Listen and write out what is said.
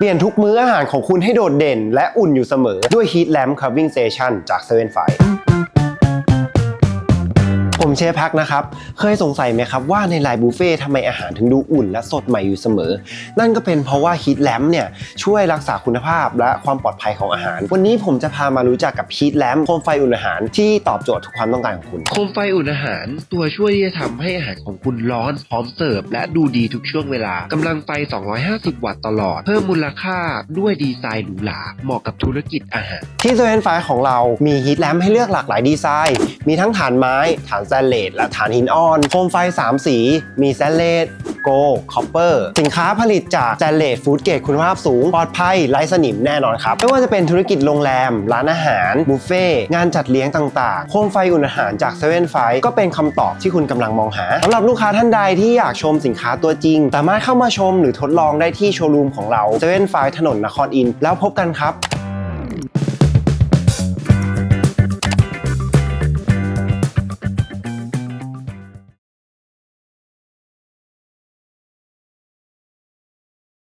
เปลี่ยนทุกมื้ออาหารของคุณให้โดดเด่น และอุ่นอยู่เสมอด้วย Heat Lamp Carving Station จาก7 f i ผมเชฟพักนะครับ เคยสงสัยไหมครับว่าในไลน์บุฟเฟ่ทำไมอาหารถึงดูอุ่นและสดใหม่อยู่เสมอ นั่นก็เป็นเพราะว่า Heat Lamp เนี่ยช่วยรักษาคุณภาพและความปลอดภัยของอาหาร วันนี้ผมจะพามารู้จักกับ Heat Lamp โคมไฟอุ่นอาหารที่ตอบโจทย์ทุกความต้องการของคุณ โคมไฟอุ่นอาหาร ตัวช่วยที่จะทำให้อาหารของคุณร้อนพร้อมเสิร์ฟและดูดีทุกช่วงเวลากำลังไฟ 250 วัตต์ตลอด เพิ่มมูลค่าด้วยดีไซน์หรูหราเหมาะกับธุรกิจอาหาร ที่เซเว่นไฟของเรามีฮีทแลมป์ให้เลือกหลากหลายดีไซน์ มีทั้งฐานไม้ฐานสแตนเลสและฐานหินอ่อน โคมไฟ 3 สี มีสแตนเลสโกลคอปเปอร์สินค้าผลิตจากสแตนเลสฟู้ดเกรดคุณภาพสูง ปลอดภัยไร้สนิมแน่นอนครับ ไม่ว่าจะเป็นธุรกิจโรงแรม ร้านอาหารบุฟเฟ่งานจัดเลี้ยงต่างๆ โคมไฟอุ่นอาหารจากเซเว่นไฟก็เป็นคำตอบที่คุณกำลังมองหาสำหรับลูกค้าท่านใดที่อยากชมสินค้าตัวจริง สามารถเข้ามาชมหรือทดลองได้ที่โชว์รูมของเราเซเว่นไฟถนนนครอินแล้วพบกันครับ